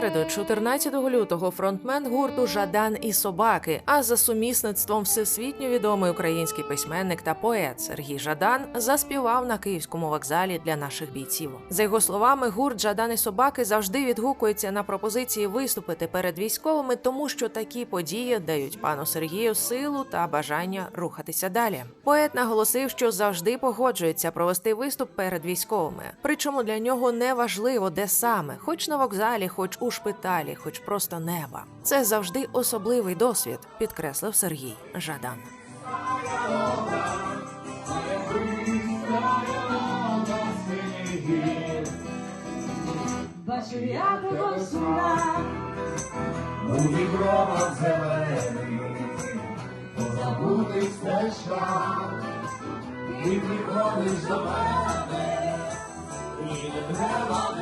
середу, 14 лютого, фронтмен гурту Жадан і собаки, а за сумісництвом всесвітньо відомий український письменник та поет Сергій Жадан заспівав на київському вокзалі для наших бійців. За його словами, гурт Жадан і собаки завжди відгукується на пропозиції виступити перед військовими, тому що такі події дають пану Сергію силу та бажання рухатися далі. Поет наголосив, що завжди погоджується провести виступ перед військовими. Причому для нього не важливо, де саме, хоч на вокзалі, хоч у шпиталі, хоч просто неба. Це завжди особливий досвід, підкреслив Сергій Жадан. Я сюда, У вібровах зелених, позабутих стежках, ти приходиш до мене, і до дерева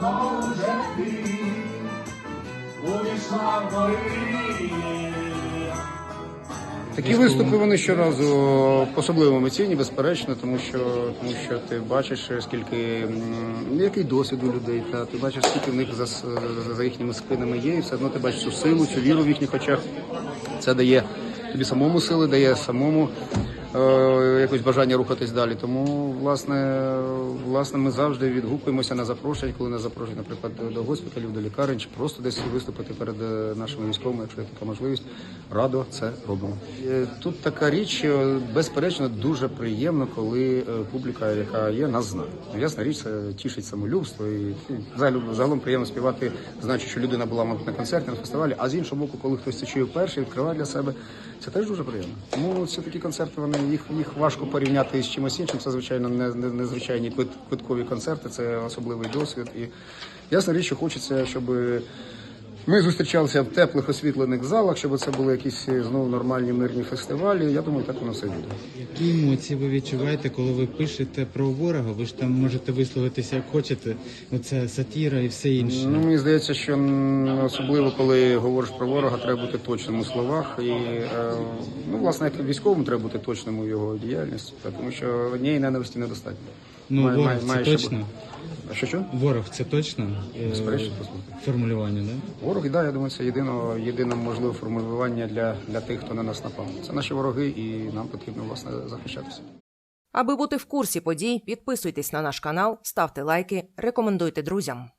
давно ти увійшла в. Такі виступи вони щоразу особливо емоційні, безперечно, тому що тому що ти бачиш, скільки який досвід у людей, та ти бачиш, скільки в них за, с- за їхніми спинами є, і все одно ти бачиш цю силу, цю віру в їхніх очах. Це дає тобі самому сили, дає самому якось бажання рухатись далі. Тому, власне, власне, ми завжди відгукуємося на запрошення, коли нас запрошують, наприклад, до- госпіталів, до лікарень, чи просто десь виступити перед е, нашими військовими, якщо є така можливість. Радо це робимо. Е, Тут така річ, безперечно дуже приємно, коли е, публіка, яка є, нас знає. Ну, Ясна річ, це тішить самолюбство і ну, загалом приємно співати, знаючи, що людина була мабуть, на концерті, на фестивалі. А з іншого боку, коли хтось це чує вперше, відкриває для себе, це теж дуже приємно. Тому це такі концерти вони їх їх важко порівняти з чимось іншим. Це звичайно не, не незвичайні квит- квиткові концерти, це особливий досвід. І ясна річ, що хочеться, щоб. Ми зустрічалися в теплих освітлених залах, щоб це були якісь е, знову нормальні мирні фестивалі. Я думаю, так воно все буде. Які емоції ви відчуваєте, коли ви пишете про ворога? Ви ж там можете висловитися як хочете. Оце сатіра і все інше. Ну мені здається, що особливо коли говориш про ворога, треба бути точним у словах. І е, ну, власне, як військовому треба бути точним у його діяльності, тому що однієї ненависті недостатньо. Ну, Має- ворог має- це має точно. А що що? Ворог це точно е, Безперечно, формулювання, да? Ворог, да, я думаю, це єдине, єдине можливе формулювання для, для тих, хто на нас напав. Це наші вороги, і нам потрібно власне захищатися. Аби бути в курсі подій, підписуйтесь на наш канал, ставте лайки, рекомендуйте друзям.